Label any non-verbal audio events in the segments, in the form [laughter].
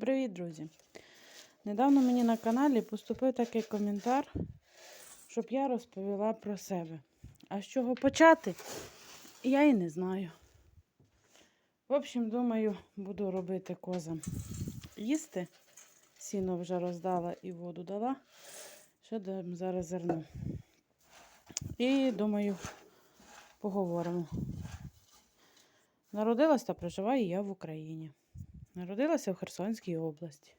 Привіт, друзі! Недавно мені на каналі поступив такий коментар, щоб я розповіла про себе. А з чого почати, я і не знаю. В общем, думаю, буду робити козам їсти. Сіно вже роздала і воду дала. Ще дам зараз зерно. І думаю, поговоримо. Народилась та проживаю я в Україні. Народилася в Херсонській області.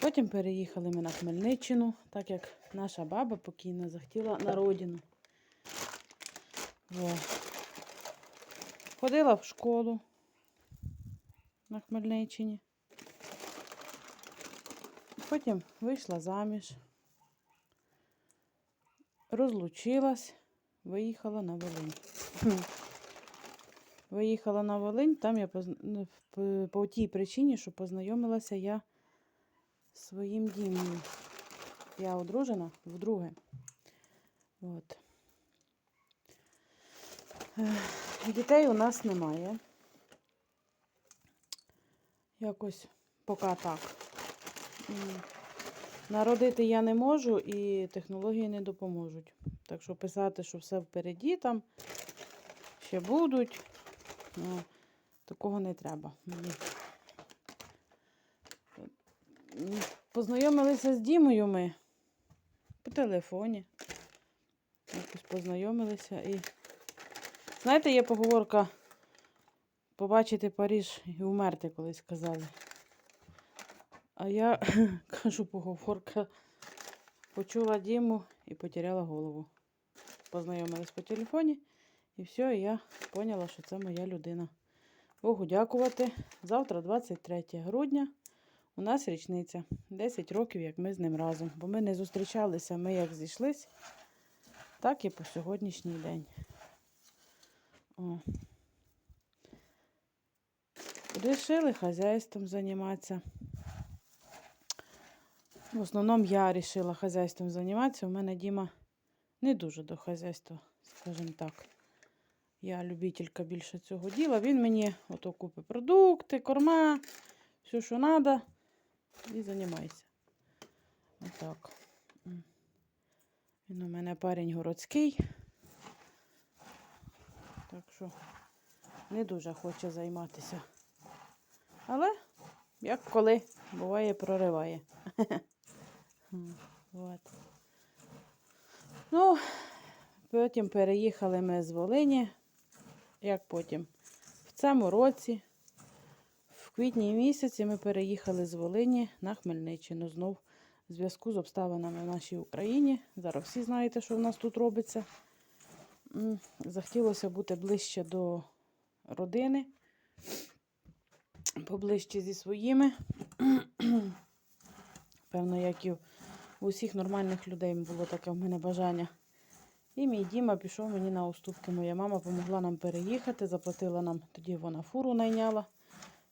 Потім переїхали ми на Хмельниччину, так як наша баба покійна захотіла на родину. Во. Ходила в школу на Хмельниччині. Потім вийшла заміж, розлучилась, виїхала на Волинь. Виїхала на Волинь, там я позна... ну, по, тій причині, що познайомилася я своїм дім'ю. Я одружена вдруге. От. Дітей у нас немає. Якось поки так. Народити я не можу і технології не допоможуть. Так що писати, що все впереді там ще будуть. Ну, такого не треба. Познайомилися з Дімою ми по телефоні. Якось познайомилися і. Знаєте, є поговорка побачити Паріж і умерти, колись казали. А я [laughs] кажу поговорка, почула Діму і потеряла голову. Познайомились по телефоні. І все, і я поняла, що це моя людина. Богу дякувати. Завтра, 23 грудня, у нас річниця. 10 років, як ми з ним разом. Бо ми не зустрічалися, ми як зійшлись, так і по сьогоднішній день. О. Рішили хазяйством займатися. В основному я вирішила хазяйством займатися. У мене Діма не дуже до хазяйства, скажімо так. Я любителька більше цього діла. Він мені ото купить продукти, корма, все, що треба, і займайся. Отак. Він у мене парень городський. Так що не дуже хоче займатися. Але, як коли, буває, прориває. [laughs] От. Ну, потім переїхали ми з Волині. Як потім? В цьому році, в квітні місяці, ми переїхали з Волині на Хмельниччину. Знов в зв'язку з обставинами в нашій Україні. Зараз всі знаєте, що в нас тут робиться. Захотілося бути ближче до родини, поближче зі своїми. Певно, як і у усіх нормальних людей було таке в мене бажання. І мій Діма пішов мені на уступки. Моя мама допомогла нам переїхати, заплатила нам, тоді вона фуру найняла.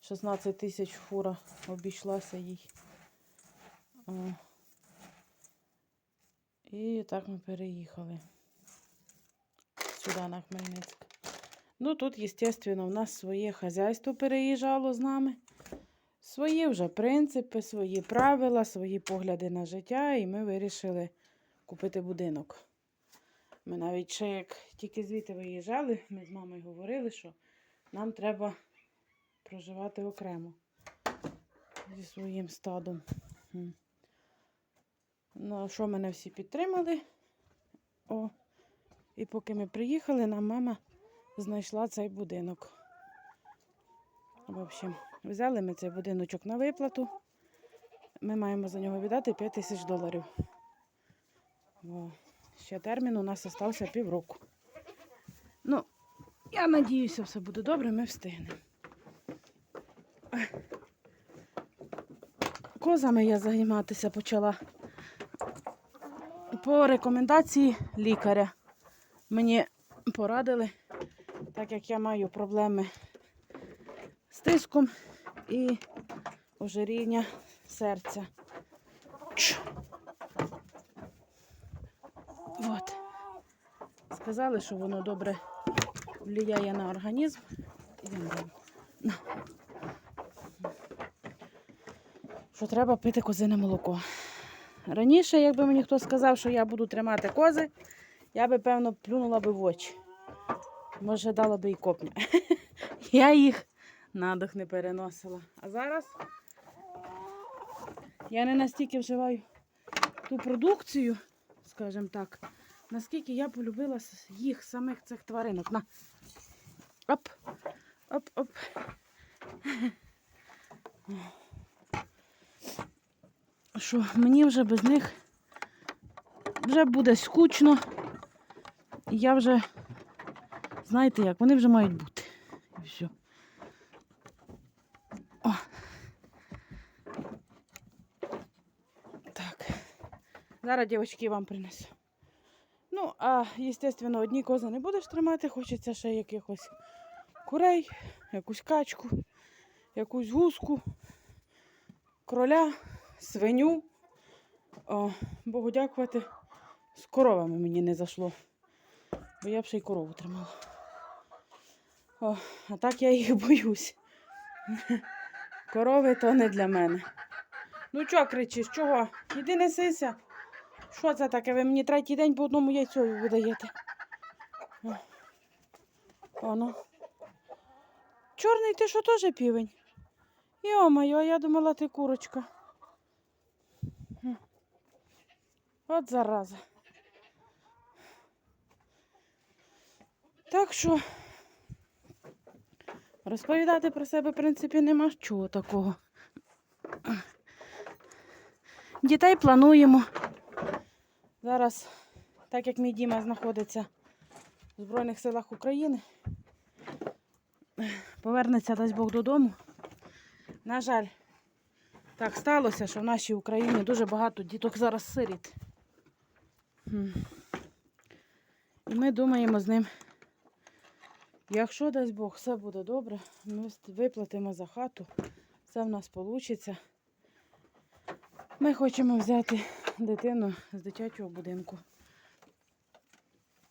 16 тисяч фура обійшлася їй. І так ми переїхали сюди, на Хмельницьк. Ну, тут, звісно, в нас своє хазяйство переїжджало з нами. Свої вже принципи, свої правила, свої погляди на життя, і ми вирішили купити будинок. Ми навіть ще як тільки звідти виїжджали, ми з мамою говорили, що нам треба проживати окремо зі своїм стадом. Ну, що мене всі підтримали. О, і поки ми приїхали, нам мама знайшла цей будинок. В общем, взяли ми цей будиночок на виплату. Ми маємо за нього віддати 5 тисяч доларів. О, ще термін у нас залишився півроку. Ну, я надіюся, все буде добре, ми встигнемо. Козами я займатися почала по рекомендації лікаря. Мені порадили, так як я маю проблеми з тиском і ожиріння серця. Чш. От. Сказали, що воно добре впливає на організм. Що треба пити козине молоко. Раніше, якби мені хто сказав, що я буду тримати кози, я би, певно, плюнула би в очі. Може, дала би і копня. [laughs] Я їх на дух не переносила. А зараз я не настільки вживаю ту продукцію, скажімо так, наскільки я полюбила їх, самих цих тваринок. На. Оп, оп, оп. Що мені вже без них вже буде скучно. І я вже, знаєте як, вони вже мають бути. І все. О. Так. Зараз, дівчатки, вам принесу. А, звісно, одні кози не будеш тримати, хочеться ще якихось курей, якусь качку, якусь гуску, кроля, свиню. О, Богу дякувати. З коровами мені не зайшло. Бо я б ще й корову тримала. О, а так я їх [laughs] боюсь. Корови то не для мене. Ну чого кричиш? Чого? Іди несися. Що це таке? Ви мені третій день по одному яйцю видаєте. О. О, ну. Чорний ти що теж півень? Йо-моє, а я думала, ти курочка. От зараза. Так що розповідати про себе, в принципі, нема чого такого. Дітей плануємо. Зараз, так як мій Діма знаходиться в Збройних силах України, повернеться, дасть Бог додому. На жаль, так сталося, що в нашій Україні дуже багато діток зараз сиріт. І ми думаємо з ним, якщо дасть Бог, все буде добре, ми виплатимо за хату, все в нас вийде. Ми хочемо взяти дитину з дитячого будинку.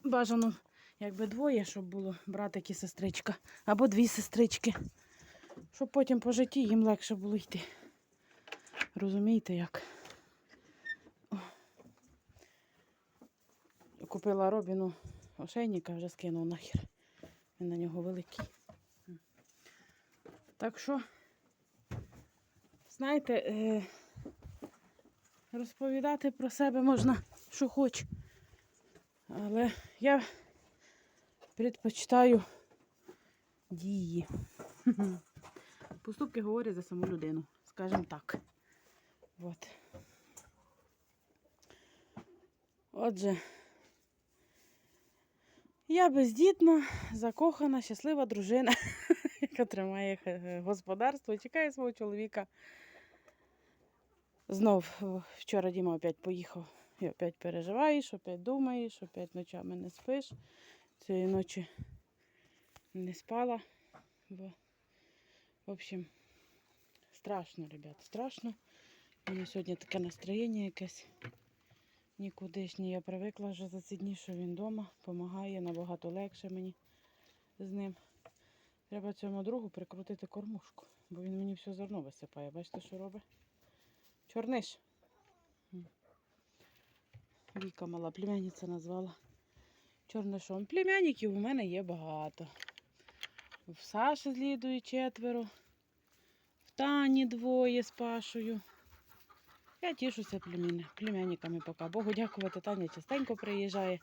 Бажано, якби двоє, щоб було братик і сестричка, або дві сестрички, щоб потім по житті їм легше було йти. Розумієте як? О. Купила Робіну ошейника, вже скинув нахер. Він на нього великий. Так що, знаєте, е, розповідати про себе можна, що хоч. Але я предпочитаю дії. [laughs] Поступки говорять за саму людину, скажімо так. От. Отже, я бездітна, закохана, щаслива дружина, [laughs] яка тримає е, господарство і чекає свого чоловіка. Знов вчора Діма опять поїхав і опять переживаєш, опять думаєш, опять ночами не спиш. Цієї ночі не спала, бо, в общем, страшно, ребят, страшно. У мене сьогодні таке настроєння якесь нікудишнє. Я привикла вже за ці дні, що він вдома, допомагає, набагато легше мені з ним. Треба цьому другу прикрутити кормушку, бо він мені все зерно висипає. Бачите, що робить? Чорниш. Віка мала племянниця назвала чорнишом. Племянників у мене є багато. В Саші з Лідою четверо, в Тані двоє з Пашою. Я тішуся племянниками поки. Богу дякувати, Таня частенько приїжджає.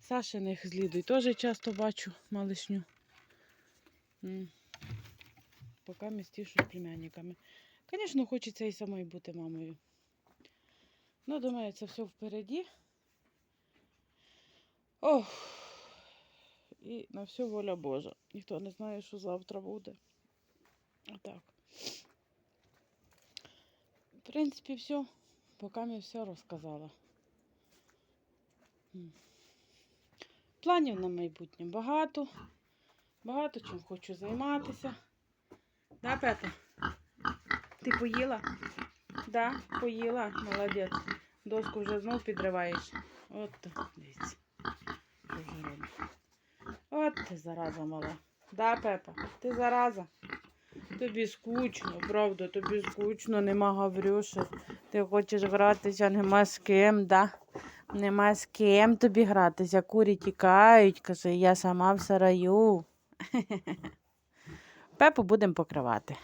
Сашиних з Лідою теж часто бачу малишню. Поки ми тішусь племянниками. Звісно, хочеться і самої бути мамою. Ну, думаю, це все впереді. Ох. І на все воля Божа. Ніхто не знає, що завтра буде. Отак. В принципі, все. Поки я все розказала. Планів на майбутнє багато. Багато чим хочу займатися. Да, Петя? Ти поїла? Да, поїла. Молодець. Доску вже знов підриваєш. От дивіться. От ти зараза мала. Да, Пепа, ти зараза. Тобі скучно, правда, тобі скучно, нема Гаврюші. Ти хочеш гратися, нема з ким, да? Нема з ким тобі гратися. Курі тікають, каже, я сама в сараю. [laughs] Пепу будемо покривати.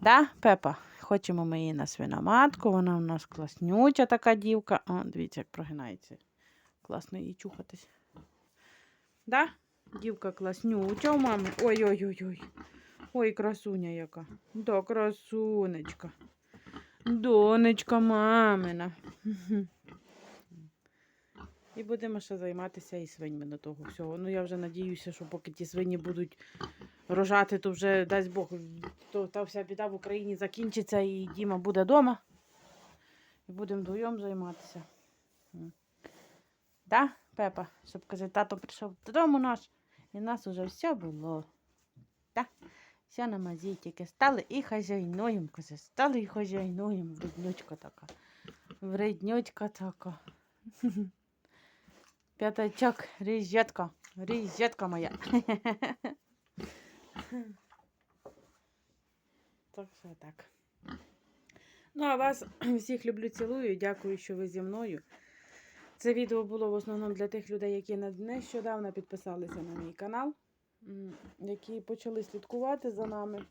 Да, Пепа? Хочемо ми її на свиноматку, вона в нас класнюча така дівка. О, дивіться, як прогинається. Класно їй чухатись. Да? Дівка класнюча у мами. Ой-ой-ой-ой. Ой, красуня яка. Да, красунечка. Донечка мамина. І будемо ще займатися і свиньми до того всього. Ну, я вже надіюся, що поки ті свині будуть рожати, то вже дасть Бог, то та вся біда в Україні закінчиться і Діма буде вдома. І будемо вдвоєм займатися. Да, Пепа? Щоб каже, тато прийшов додому наш, і нас уже все було. Да? Все на мазі, тільки стали і хазяйнуєм, каже, стали і хазяйнуєм, вреднючка така. Вреднючка така. [laughs] П'ятачок, різетка, різетка моя. Так що так. Ну, а вас всіх люблю, цілую. Дякую, що ви зі мною. Це відео було в основному для тих людей, які нещодавно підписалися на мій канал, які почали слідкувати за нами.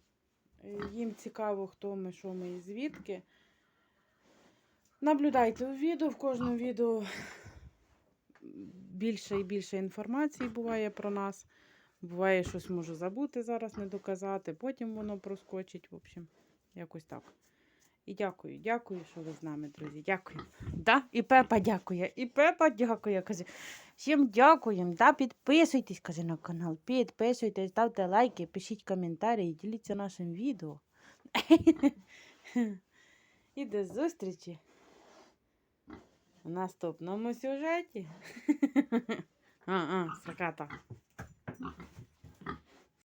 Їм цікаво, хто ми, що ми і звідки. Наблюдайте у відео, в кожному відео більше і більше інформації буває про нас. Буває, щось можу забути зараз, не доказати, потім воно проскочить. В общем, якось так. І дякую, дякую, що ви з нами, друзі. Дякую. Да? І Пепа дякує. І Пепа дякує. Каже, всім дякуємо. Да? Підписуйтесь, каже, на канал. Підписуйтесь, ставте лайки, пишіть коментарі і діліться нашим відео. [laughs] І до зустрічі в наступному сюжеті. [laughs] А, а, саката.